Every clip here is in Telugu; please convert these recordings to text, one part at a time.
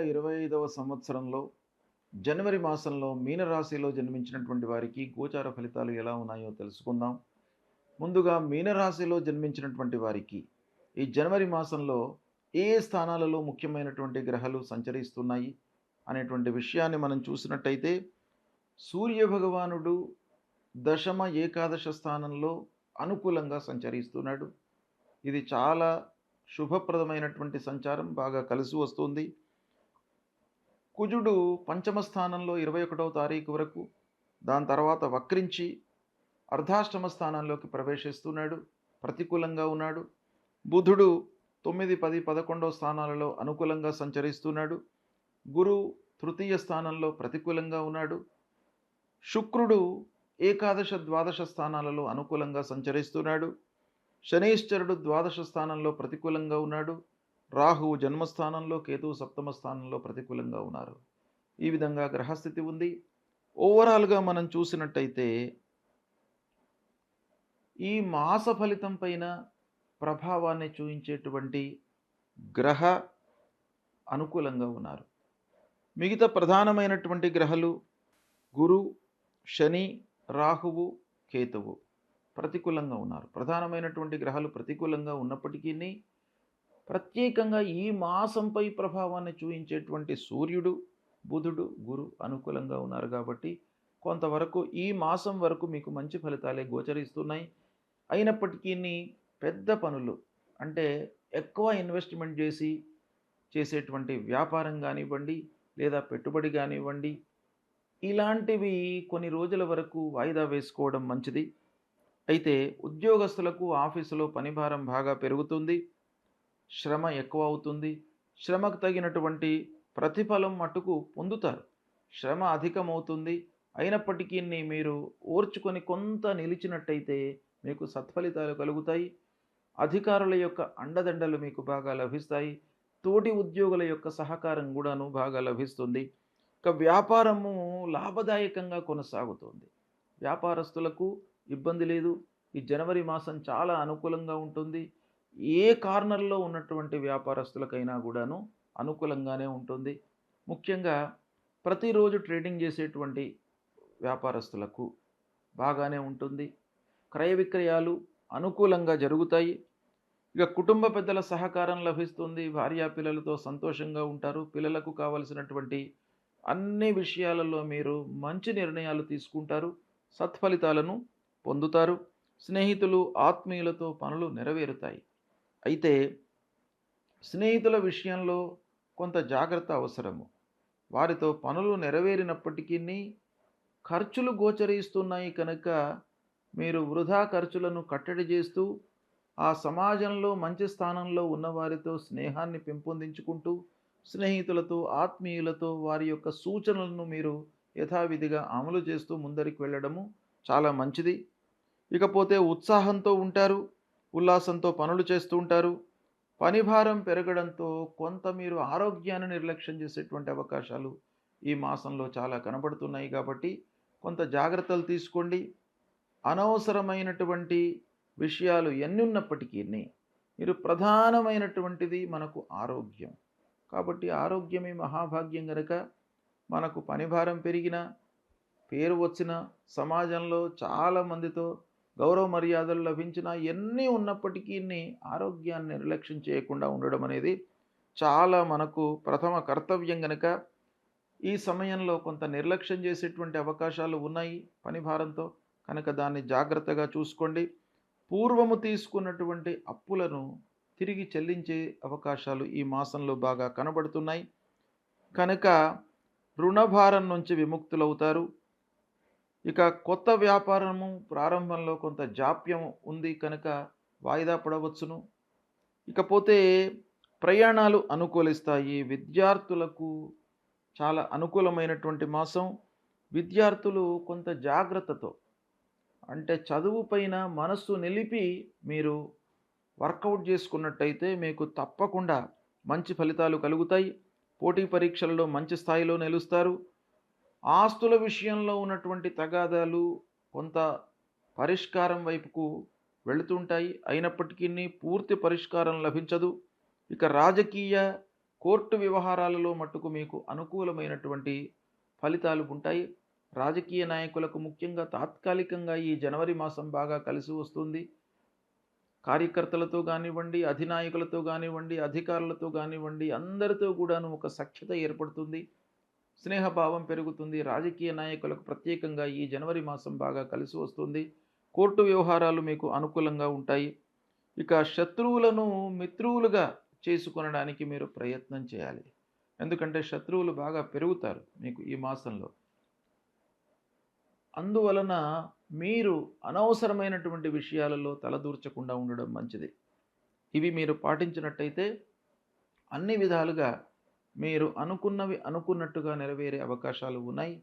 ఇరవై ఐదవ సంవత్సరంలో జనవరి మాసంలో మీనరాశిలో జన్మించినటువంటి వారికి గోచార ఫలితాలు ఎలా ఉన్నాయో తెలుసుకుందాం. ముందుగా మీనరాశిలో జన్మించినటువంటి వారికి ఈ జనవరి మాసంలో ఏ ఏ స్థానాలలో ముఖ్యమైనటువంటి గ్రహాలు సంచరిస్తున్నాయి అనేటువంటి విషయాన్ని మనం చూసినట్టయితే సూర్య భగవానుడు దశమ ఏకాదశ స్థానంలో అనుకూలంగా సంచరిస్తున్నాడు. ఇది చాలా శుభప్రదమైనటువంటి సంచారం బాగా కలిసి వస్తుంది. కుజుడు పంచమ స్థానంలో ఇరవై ఒకటవ తారీఖు వరకు దాని తర్వాత వక్రించి అర్ధాష్టమ స్థానంలోకి ప్రవేశిస్తున్నాడు ప్రతికూలంగా ఉన్నాడు. బుధుడు తొమ్మిది పది పదకొండవ స్థానాలలో అనుకూలంగా సంచరిస్తున్నాడు. గురు తృతీయ స్థానంలో ప్రతికూలంగా ఉన్నాడు. శుక్రుడు ఏకాదశ ద్వాదశ స్థానాలలో అనుకూలంగా సంచరిస్తున్నాడు. శనీశ్వరుడు ద్వాదశ స్థానంలో ప్రతికూలంగా ఉన్నాడు. రాహువు జన్మస్థానంలో కేతువు సప్తమ స్థానంలో ప్రతికూలంగా ఉన్నారు. ఈ విధంగా గ్రహస్థితి ఉంది. ఓవరాల్గా మనం చూసినట్టయితే ఈ మాస ఫలితం పైన ప్రభావాన్ని చూపించేటువంటి గ్రహ అనుకూలంగా ఉన్నారు. మిగతా ప్రధానమైనటువంటి గ్రహాలు గురు శని రాహువు కేతువు ప్రతికూలంగా ఉన్నారు. ప్రధానమైనటువంటి గ్రహాలు ప్రతికూలంగా ఉన్నప్పటికీ ప్రత్యేకంగా ఈ మాసంపై ప్రభావాన్ని చూపించేటువంటి సూర్యుడు బుధుడు గురు అనుకూలంగా ఉన్నారు కాబట్టి కొంతవరకు ఈ మాసం వరకు మీకు మంచి ఫలితాలే గోచరిస్తున్నాయి. అయినప్పటికీ పెద్ద పనులు అంటే ఎక్కువ ఇన్వెస్ట్మెంట్ చేసి చేసేటువంటి వ్యాపారం కానివ్వండి లేదా పెట్టుబడి కానివ్వండి ఇలాంటివి కొన్ని రోజుల వరకు వాయిదా వేసుకోవడం మంచిది. అయితే ఉద్యోగస్తులకు ఆఫీసులో పనిభారం బాగా పెరుగుతుంది. శ్రమ ఎక్కువ అవుతుంది శ్రమకు తగినటువంటి ప్రతిఫలం మట్టుకు పొందుతారు. శ్రమ అధికమవుతుంది. అయినప్పటికీ మీరు ఓర్చుకొని కొంత నిలిచినట్టయితే మీకు సత్ఫలితాలు కలుగుతాయి. అధికారుల యొక్క అండదండలు మీకు బాగా లభిస్తాయి. తోటి ఉద్యోగుల యొక్క సహకారం కూడాను బాగా లభిస్తుంది. ఇక వ్యాపారము లాభదాయకంగా కొనసాగుతుంది. వ్యాపారస్తులకు ఇబ్బంది లేదు. ఈ జనవరి మాసం చాలా అనుకూలంగా ఉంటుంది. ఏ కార్నర్లో ఉన్నటువంటి వ్యాపారస్తులకైనా కూడాను అనుకూలంగానే ఉంటుంది. ముఖ్యంగా ప్రతిరోజు ట్రేడింగ్ చేసేటువంటి వ్యాపారస్తులకు బాగానే ఉంటుంది. క్రయ విక్రయాలు అనుకూలంగా జరుగుతాయి. ఇక కుటుంబ పెద్దల సహకారం లభిస్తుంది. భార్యా పిల్లలతో సంతోషంగా ఉంటారు. పిల్లలకు కావలసినటువంటి అన్ని విషయాలలో మీరు మంచి నిర్ణయాలు తీసుకుంటారు. సత్ఫలితాలను పొందుతారు. స్నేహితులు ఆత్మీయులతో పనులు నెరవేరుతాయి. అయితే స్నేహితుల విషయంలో కొంత జాగ్రత్త అవసరము. వారితో పనులు నెరవేరినప్పటికీ ఖర్చులు గోచరిస్తున్నాయి కనుక మీరు వృధా ఖర్చులను కట్టడి చేస్తూ ఆ సమాజంలో మంచి స్థానంలో ఉన్నవారితో స్నేహాన్ని పెంపొందించుకుంటూ స్నేహితులతో ఆత్మీయులతో వారి యొక్క సూచనలను మీరు యథావిధిగా అమలు చేస్తూ ముందరికి వెళ్ళడము చాలా మంచిది. ఇకపోతే ఉత్సాహంతో ఉంటారు. ఉల్లాసంతో పనులు చేస్తూ ఉంటారు. పనిభారం పెరగడంతో కొంత మీరు ఆరోగ్యాన్ని నిర్లక్ష్యం చేసేటువంటి అవకాశాలు ఈ మాసంలో చాలా కనబడుతున్నాయి కాబట్టి కొంత జాగ్రత్తలు తీసుకోండి. అనవసరమైనటువంటి విషయాలు ఎన్ని ఉన్నప్పటికీ మీరు ప్రధానమైనటువంటిది మనకు ఆరోగ్యం. కాబట్టి ఆరోగ్యమే మహాభాగ్యం గనక మనకు పనిభారం పెరిగిన పేరు వచ్చిన సమాజంలో చాలామందితో గౌరవ మర్యాదలు లభించిన ఎన్ని ఉన్నప్పటికీ ఆరోగ్యాన్ని నిర్లక్ష్యం చేయకుండా ఉండడం అనేది చాలా మనకు ప్రథమ కర్తవ్యం గనక. ఈ సమయంలో కొంత నిర్లక్ష్యం చేసేటువంటి అవకాశాలు ఉన్నాయి పని భారంతో. కనుక దాన్ని జాగ్రత్తగా చూసుకోండి. పూర్వము తీసుకున్నటువంటి అప్పులను తిరిగి చెల్లించే అవకాశాలు ఈ మాసంలో బాగా కనబడుతున్నాయి. కనుక రుణభారం నుంచి విముక్తులవుతారు. ఇక కొత్త వ్యాపారము ప్రారంభంలో కొంత జాప్యం ఉంది కనుక వాయిదా పడవచ్చును. ఇకపోతే ప్రయాణాలు అనుకూలిస్తాయి. విద్యార్థులకు చాలా అనుకూలమైనటువంటి మాసం. విద్యార్థులు కొంత జాగ్రత్తతో అంటే చదువు పైన మనస్సు నిలిపి మీరు వర్కౌట్ చేసుకున్నట్టయితే మీకు తప్పకుండా మంచి ఫలితాలు కలుగుతాయి. పోటీ పరీక్షలలో మంచి స్థాయిలో నిలుస్తారు. ఆస్తుల విషయంలో ఉన్నటువంటి తగాదాలు కొంత పరిష్కారం వైపుకు వెళుతుంటాయి. అయినప్పటికీ పూర్తి పరిష్కారం లభించదు. ఇక రాజకీయ కోర్టు వ్యవహారాలలో మట్టుకు మీకు అనుకూలమైనటువంటి ఫలితాలు ఉంటాయి. రాజకీయ నాయకులకు ముఖ్యంగా తాత్కాలికంగా ఈ జనవరి మాసం బాగా కలిసి వస్తుంది. కార్యకర్తలతో కానివ్వండి అధినాయకులతో కానివ్వండి అధికారులతో కానివ్వండి అందరితో కూడాను ఒక సఖ్యత ఏర్పడుతుంది. స్నేహభావం పెరుగుతుంది. రాజకీయ నాయకులకు ప్రత్యేకంగా ఈ జనవరి మాసం బాగా కలిసి వస్తుంది. కోర్టు వ్యవహారాలు మీకు అనుకూలంగా ఉంటాయి. ఇక శత్రువులను మిత్రువులుగా చేసుకొనడానికి మీరు ప్రయత్నం చేయాలి. ఎందుకంటే శత్రువులు బాగా పెరుగుతారు మీకు ఈ మాసంలో. అందువలన మీరు అనవసరమైనటువంటి విషయాలలో తలదూర్చకుండా ఉండడం మంచిది. ఇవి మీరు పాటించినట్టయితే అన్ని విధాలుగా మీరు అనుకున్నవి అనుకున్నట్టుగా నెరవేరే అవకాశాలు ఉన్నాయి.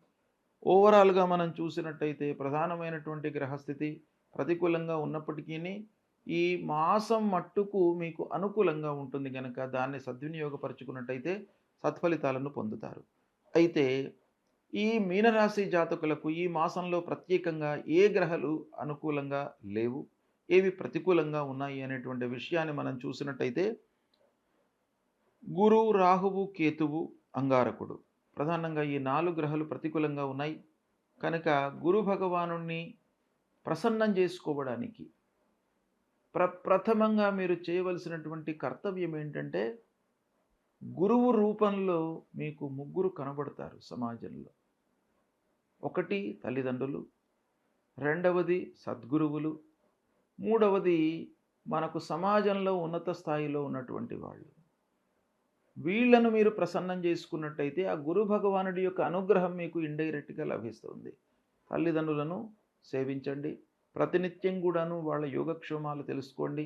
ఓవరాల్గా మనం చూసినట్టయితే ప్రధానమైనటువంటి గ్రహస్థితి ప్రతికూలంగా ఉన్నప్పటికీ ఈ మాసం మట్టుకు మీకు అనుకూలంగా ఉంటుంది కనుక దాన్ని సద్వినియోగపరుచుకున్నట్టయితే సత్ఫలితాలను పొందుతారు. అయితే ఈ మీనరాశి జాతకులకు ఈ మాసంలో ప్రత్యేకంగా ఏ గ్రహాలు అనుకూలంగా లేవు? ఏవి ప్రతికూలంగా ఉన్నాయి అనేటువంటి విషయాన్ని మనం చూసినట్టయితే గురు రాహువు కేతువు అంగారకుడు. ప్రధానంగా ఈ నాలుగు గ్రహాలు ప్రతికూలంగా ఉన్నాయి. కనుక గురు భగవాను ప్రసన్నం చేసుకోవడానికి ప్ర ప్రథమంగా మీరు చేయవలసినటువంటి కర్తవ్యం ఏంటంటే గురువు రూపంలో మీకు ముగ్గురు కనబడతారు సమాజంలో. ఒకటి తల్లిదండ్రులు రెండవది సద్గురువులు మూడవది మనకు సమాజంలో ఉన్నత స్థాయిలో ఉన్నటువంటి వాళ్ళు. వీళ్ళను మీరు ప్రసన్నం చేసుకున్నట్టయితే ఆ గురు భగవానుడి యొక్క అనుగ్రహం మీకు ఇండైరెక్ట్గా లభిస్తుంది. తల్లిదండ్రులను సేవించండి. ప్రతినిత్యం కూడాను వాళ్ళ యోగక్షేమాలు తెలుసుకోండి.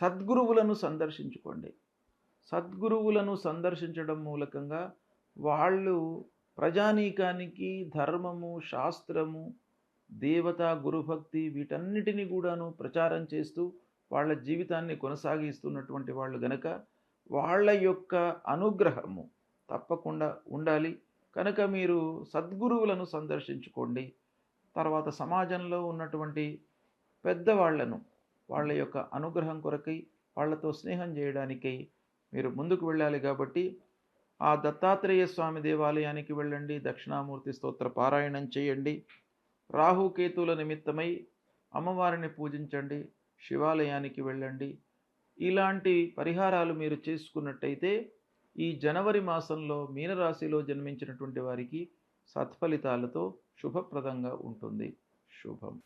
సద్గురువులను సందర్శించుకోండి. సద్గురువులను సందర్శించడం మూలకంగా వాళ్ళు ప్రజానీకానికి ధర్మము శాస్త్రము దేవత గురుభక్తి వీటన్నిటిని కూడాను ప్రచారం చేస్తూ వాళ్ళ జీవితాన్ని కొనసాగిస్తున్నటువంటి వాళ్ళు గనక వాళ్ళ యొక్క అనుగ్రహము. తప్పకుండా ఉండాలి. కనుక మీరు సద్గురువులను సందర్శించుకోండి. తర్వాత సమాజంలో ఉన్నటువంటి పెద్దవాళ్ళను వాళ్ళ యొక్క అనుగ్రహం కొరకై వాళ్ళతో స్నేహం చేయడానికై మీరు ముందుకు వెళ్ళాలి కాబట్టి ఆ దత్తాత్రేయ స్వామి దేవాలయానికి వెళ్ళండి. దక్షిణామూర్తి స్తోత్ర పారాయణం చేయండి. రాహుకేతుల నిమిత్తమై అమ్మవారిని పూజించండి. శివాలయానికి వెళ్ళండి. ఇలాంటి పరిహారాలు మీరు చేసుకున్నట్టయితే ఈ జనవరి మాసంలో మీనరాశిలో జన్మించినటువంటి వారికి సత్ఫలితాలతో శుభప్రదంగా ఉంటుంది. శుభం.